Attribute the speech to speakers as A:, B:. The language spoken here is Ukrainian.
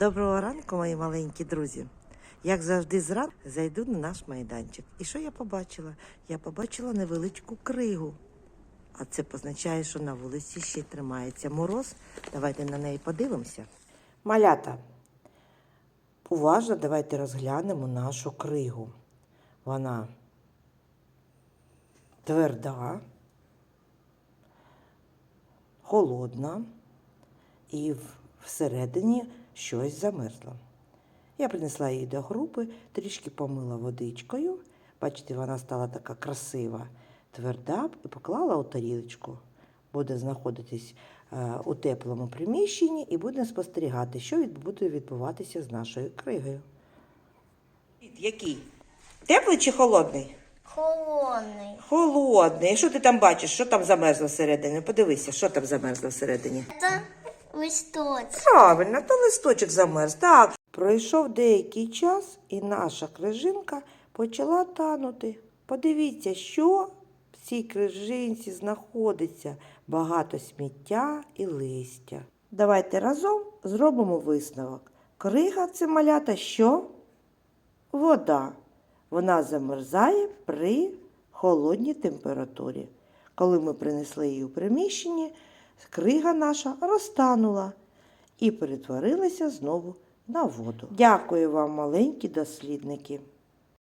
A: Доброго ранку, мої маленькі друзі. Як завжди, зранку зайду на наш майданчик. І що я побачила? Я побачила невеличку кригу. А це позначає, що на вулиці ще тримається мороз. Давайте на неї подивимося. Малята, уважно давайте розглянемо нашу кригу. Вона тверда, холодна і всередині щось замерзло. Я принесла її до групи, трішки помила водичкою. Бачите, вона стала така красива, тверда, і поклала у тарілочку. Буде знаходитись е, у теплому приміщенні і буде спостерігати, що буде відбуватися з нашою кригою. Який? Теплий чи холодний?
B: Холодний.
A: Холодний. Що ти там бачиш? Що там замерзло всередині? Подивися, що там замерзло всередині.
B: Це листочок.
A: Правильно, то листочок замерз. Так. Пройшов деякий час, і наша крижинка почала танути. Подивіться, що в цій крижинці знаходиться багато сміття і листя. Давайте разом зробимо висновок. Крига це малята що? Вода. Вона замерзає при холодній температурі. Коли ми принесли її у приміщення, крига наша розтанула і перетворилася знову на воду. Дякую вам, маленькі дослідники.